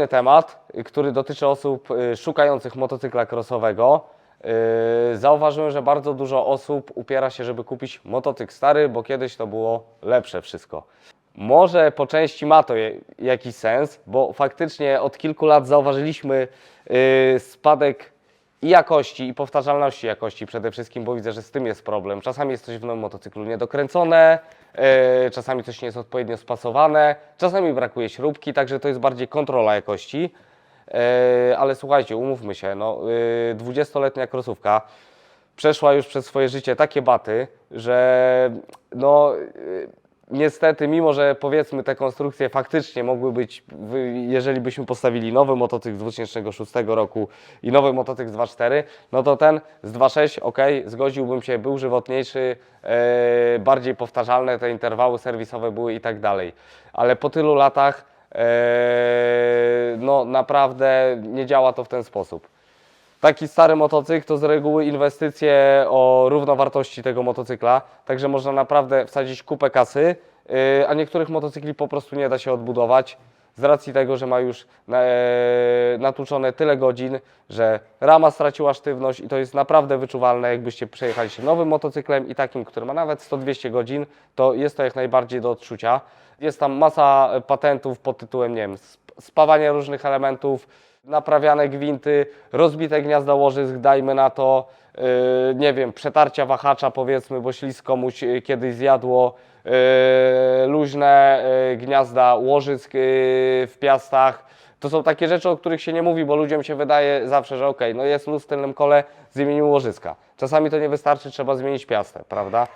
kolejny temat, który dotyczy osób y, szukających motocykla crossowego. Y, Zauważyłem, że bardzo dużo osób upiera się, żeby kupić motocykl stary, bo kiedyś to było lepsze wszystko. Może po części ma to jakiś sens, bo faktycznie od kilku lat zauważyliśmy y, spadek i jakości, i powtarzalności jakości przede wszystkim, bo widzę, że z tym jest problem. Czasami jest coś w nowym motocyklu niedokręcone, yy, czasami coś nie jest odpowiednio spasowane, czasami brakuje śrubki, także to jest bardziej kontrola jakości. Yy, ale słuchajcie, umówmy się, no, yy, 20-letnia krosówka przeszła już przez swoje życie takie baty, że no yy, niestety, mimo że powiedzmy te konstrukcje faktycznie mogły być, jeżeli byśmy postawili nowy motocykl z 2006 roku i nowy motocykl z 2.4, no to ten z 2.6, ok, zgodziłbym się, był żywotniejszy, e, bardziej powtarzalne te interwały serwisowe były i tak dalej. Ale po tylu latach, e, no naprawdę nie działa to w ten sposób. Taki stary motocykl to z reguły inwestycje o równowartości tego motocykla, także można naprawdę wsadzić kupę kasy, yy, a niektórych motocykli po prostu nie da się odbudować z racji tego, że ma już e, natłuczone tyle godzin, że rama straciła sztywność i to jest naprawdę wyczuwalne, jakbyście przejechali się nowym motocyklem i takim, który ma nawet 100-200 godzin, to jest to jak najbardziej do odczucia. Jest tam masa patentów pod tytułem, nie wiem, sp- spawania różnych elementów, naprawiane gwinty, rozbite gniazda łożysk, dajmy na to, yy, nie wiem, przetarcia wahacza powiedzmy, bo ślisk komuś yy, kiedyś zjadło, yy, luźne yy, gniazda łożysk yy, w piastach. To są takie rzeczy, o których się nie mówi, bo ludziom się wydaje zawsze, że okej, no jest luz w tylnym kole, zmienimy łożyska. Czasami to nie wystarczy, trzeba zmienić piastę, prawda?